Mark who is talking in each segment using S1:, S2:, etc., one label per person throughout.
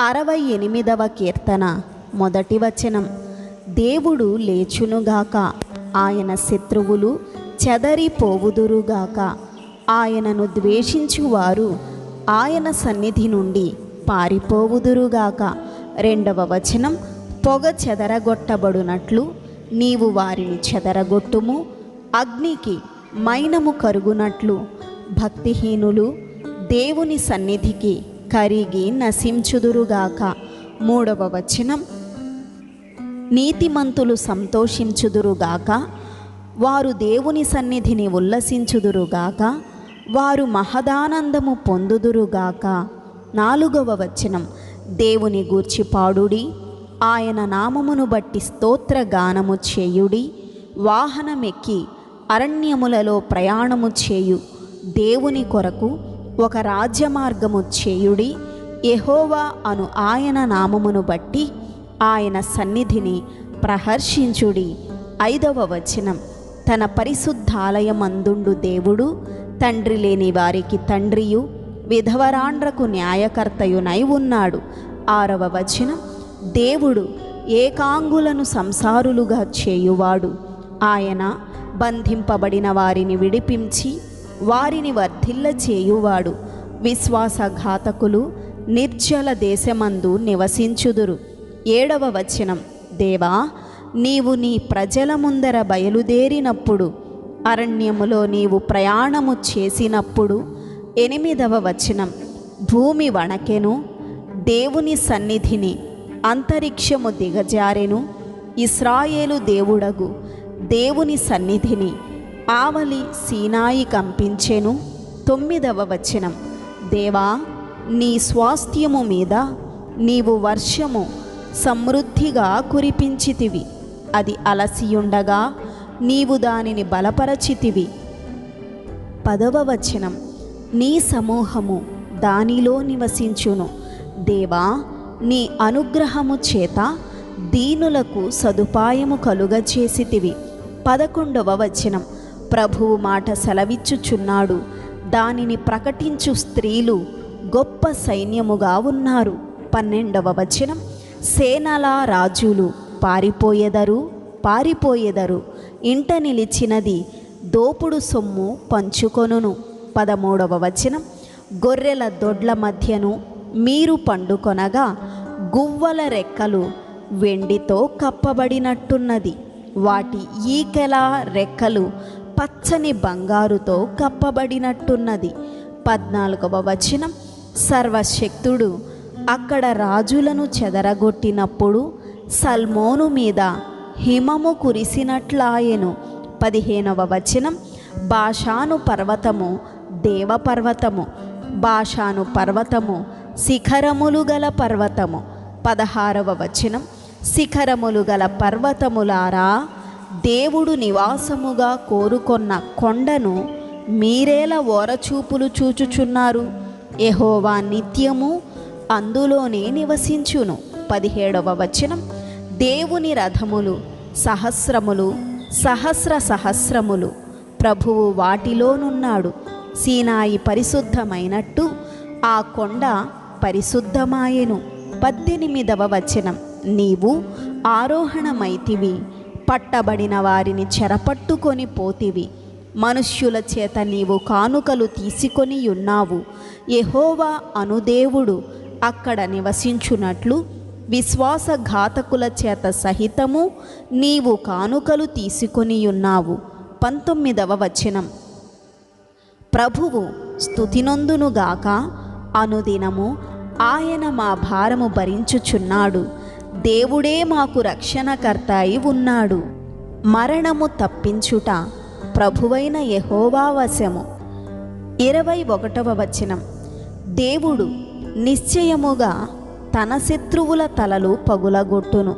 S1: అరవై ఎనిమిదవ కీర్తన మొదటి వచనం. దేవుడు లేచునుగాక ఆయన శత్రువులు చెదరిపోవుదురుగాక. ఆయనను ద్వేషించువారు ఆయన సన్నిధి నుండి పారిపోవుదురుగాక. రెండవ వచనం పొగ చెదరగొట్టబడునట్లు నీవు వారిని చెదరగొట్టుము అగ్నికి మైనము కరుగునట్లు భక్తిహీనులు దేవుని సన్నిధికి కరిగి నశించుదురుగాక. మూడవ వచనం. నీతిమంతులు సంతోషించుదురుగాక. వారు దేవుని సన్నిధిని ఉల్లసించుదురుగాక. వారు మహదానందము పొందుదురుగాక. నాలుగవ వచనం. దేవుని గూర్చి పాడుడి. ఆయన నామమును బట్టి స్తోత్ర గానము చేయుడి. వాహనమెక్కి అరణ్యములలో ప్రయాణము చేయు దేవుని కొరకు ఒక రాజ్యమార్గము చేయుడి యెహోవా అను ఆయన నామమును బట్టి ఆయన సన్నిధిని ప్రహర్షించుడి. ఐదవ వచనం తన పరిశుద్ధాలయమందుండు దేవుడు తండ్రి లేని వారికి తండ్రియు విధవరాండ్రకు న్యాయకర్తయునై ఉన్నాడు. ఆరవ వచనం దేవుడు ఏకాంగులను సంసారులుగా చేయువాడు. ఆయన బంధింపబడిన వారిని విడిపించి వారిని వర్ధిల్ల చేయువాడు. విశ్వాసఘాతకులు నిర్జల దేశమందు నివసించుదురు. ఏడవ వచనం. దేవా నీవు నీ ప్రజల ముందర బయలుదేరినప్పుడు అరణ్యములో నీవు ప్రయాణము చేసినప్పుడు ఎనిమిదవ వచనం. భూమి వణకెను దేవుని సన్నిధిని అంతరిక్షము దిగజారెను ఇస్రాయేలు దేవుడగు దేవుని సన్నిధిని. ఆవలి సీనాయి కంపించెను. తొమ్మిదవ వచనం. దేవా నీ స్వాస్థ్యము మీద నీవు వర్షము సమృద్ధిగా కురిపించితివి. అది అలసియుండగా నీవు దానిని బలపరచితివి. పదవ వచనం. నీ సమూహము దానిలో నివసించును. దేవా నీ అనుగ్రహము చేత దీనులకు సదుపాయము కలుగచేసితివి. పదకొండవ వచనం. ప్రభువు మాట సెలవిచ్చుచున్నాడు. దానిని ప్రకటించు స్త్రీలు గొప్ప సైన్యముగా ఉన్నారు. పన్నెండవ వచనం. సేనల రాజులు పారిపోయెదరు పారిపోయెదరు. ఇంట నిలిచినది దోపుడు సొమ్ము పంచుకొనును. పదమూడవ వచనం. గొర్రెల దొడ్ల మధ్యను మీరు పండుకొనగా గువ్వల రెక్కలు వెండితో కప్పబడినట్టున్నది. వాటి ఈకెల రెక్కలు పచ్చని బంగారుతో కప్పబడినట్టున్నది. పద్నాలుగవ వచనం. సర్వశక్తుడు అక్కడ రాజులను చెదరగొట్టినప్పుడు సల్మోను మీద హిమము కురిసినట్లాయెను. పదిహేనవ వచనం. భాషాను పర్వతము దేవపర్వతము. భాషాను పర్వతము శిఖరములు గల పర్వతము. పదహారవ వచనం. శిఖరములు గల పర్వతములారా దేవుడు నివాసముగా కోరుకొన్న కొండను మీరేల ఓరచూపులు చూచుచున్నారు. ఎహోవా నిత్యము అందులోనే నివసించును. పదిహేడవ వచనం. దేవుని రథములు సహస్రములు సహస్ర సహస్రములు. ప్రభువు వాటిలోనున్నాడు. సీనాయి పరిశుద్ధమైనట్టు ఆ కొండ పరిశుద్ధమాయెను. పద్దెనిమిదవ వచనం. నీవు ఆరోహణమైతివి. పట్టబడిన వారిని చెరపట్టుకొని పోతివి. మనుష్యుల చేత నీవు కానుకలు తీసుకొని ఉన్నావు. యహోవా అనుదేవుడు అక్కడ నివసించున్నట్లు విశ్వాసఘాతకుల చేత సహితము నీవు కానుకలు తీసుకొని ఉన్నావు. పంతొమ్మిదవ వచనం. ప్రభువు స్థుతినొందునుగాక అనుదినము ఆయన మా భారము భరించుచున్నాడు. దేవుడే మాకు రక్షణకర్త అయి ఉన్నాడు. మరణము తప్పించుట ప్రభువైన యహోవావశము ఇరవై ఒకటవ వచనం. దేవుడు నిశ్చయముగా తన శత్రువుల తలలు పగులగొట్టును.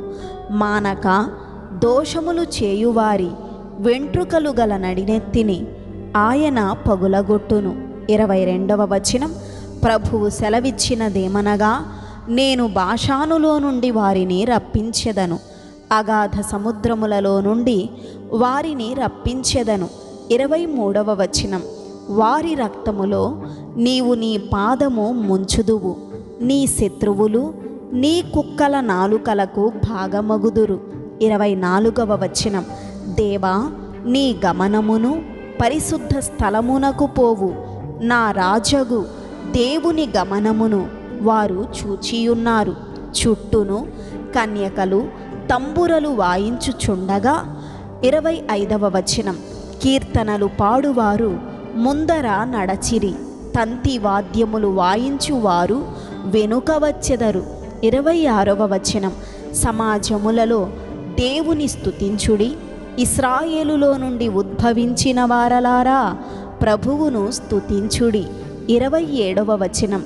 S1: మానక దోషములు చేయువారి వెంట్రుకలు గల నడినెత్తిని ఆయన పగులగొట్టును. ఇరవై రెండవ వచనం. ప్రభువు సెలవిచ్చినదేమనగా నేను భాషానులో నుండి వారిని రప్పించెదను. అగాధ సముద్రములలో నుండి వారిని రప్పించెదను. ఇరవై మూడవ వచనం. వారి రక్తములో నీవు నీ పాదము ముంచుదువు. నీ శత్రువులు నీ కుక్కల నాలుకలకు భాగమగుదురు. ఇరవై నాలుగవ వచనం. దేవా నీ గమనమును పరిశుద్ధ స్థలమునకు పోవు. నా రాజగు దేవుని గమనమును వారు చూచియున్నారు. చుట్టూను కన్యకలు తంబురలు వాయించుచుండగా ఇరవై ఐదవ వచనం. కీర్తనలు పాడువారు ముందర నడచిరి. తంతి వాద్యములు వాయించువారు వెనుక వచ్చెదరు. ఇరవై ఆరవ వచనం. సమాజములలో దేవుని స్థుతించుడి ఇస్రాయేలులో నుండి ఉద్భవించిన వారలారా ప్రభువును స్థుతించుడి ఇరవై ఏడవ వచనం.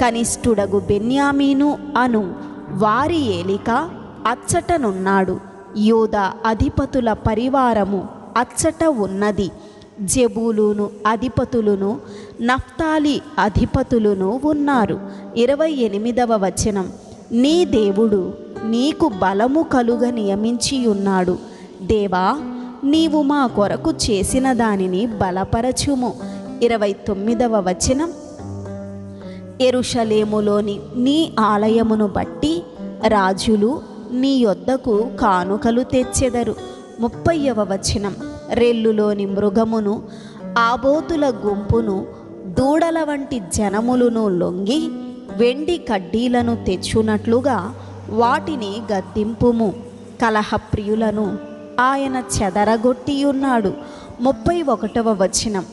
S1: కనిష్ఠుడగు బెన్యామీను అను వారి ఏలిక అచ్చటనున్నాడు. యోధ అధిపతుల పరివారము అచ్చట ఉన్నది. జబూలును అధిపతులును నఫ్తాలి అధిపతులును ఉన్నారు. ఇరవై ఎనిమిదవ వచనం. నీ దేవుడు నీకు బలము కలుగ నియమించి ఉన్నాడు దేవా నీవు మా కొరకు చేసిన దానిని బలపరచుము. ఇరవై తొమ్మిదవ వచనం. ఎరుషలేములోని నీ ఆలయమును బట్టి రాజులు నీ యొద్దకు కానుకలు తెచ్చెదరు. ముప్పైవ వచనం. రెల్లులోని మృగమును ఆబోతుల గుంపును దూడల వంటి జనములను లొంగి వెండి కడ్డీలను తెచ్చునట్లుగా వాటిని గద్దింపుము. కలహప్రియులను ఆయన చెదరగొట్టియున్నాడు. ముప్పై ఒకటవ వచనం.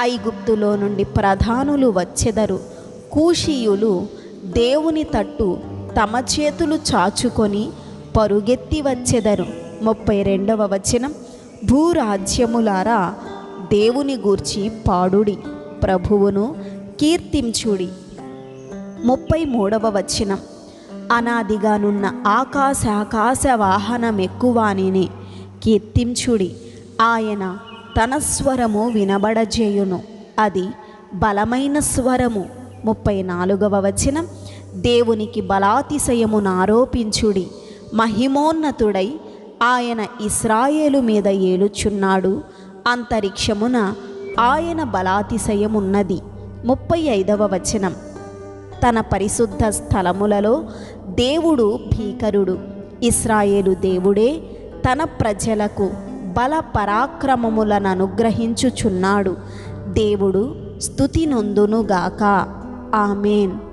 S1: ఐగుప్తులో నుండి ప్రధానులు వచ్చెదరు. కూషీయులు దేవుని తట్టు తమ చేతులు చాచుకొని పరుగెత్తి వచ్చెదరు. ముప్పై రెండవ వచనం. భూరాజ్యములారా దేవుని గూర్చి పాడుడి ప్రభువును కీర్తించుడి. ముప్పై మూడవ వచనం. అనాదిగానున్న ఆకాశాకాశ వాహనమెక్కువానిని కీర్తించుడి. ఆయన తన స్వరము వినబడజేయును. అది బలమైన స్వరము. ముప్పై నాలుగవ వచనం దేవునికి బలాతిశయమును ఆరోపించుడి. మహిమోన్నతుడై ఆయన ఇస్రాయేలు మీద ఏలుచున్నాడు. అంతరిక్షమున ఆయన బలాతిశయమున్నది. ముప్పై ఐదవ వచనం తన పరిశుద్ధ స్థలములలో దేవుడు భీకరుడు. ఇస్రాయేలు దేవుడే తన ప్రజలకు బల పరాక్రమములను అనుగ్రహించుచున్నాడు. దేవుడు స్థుతి నొందునుగాక. Amen.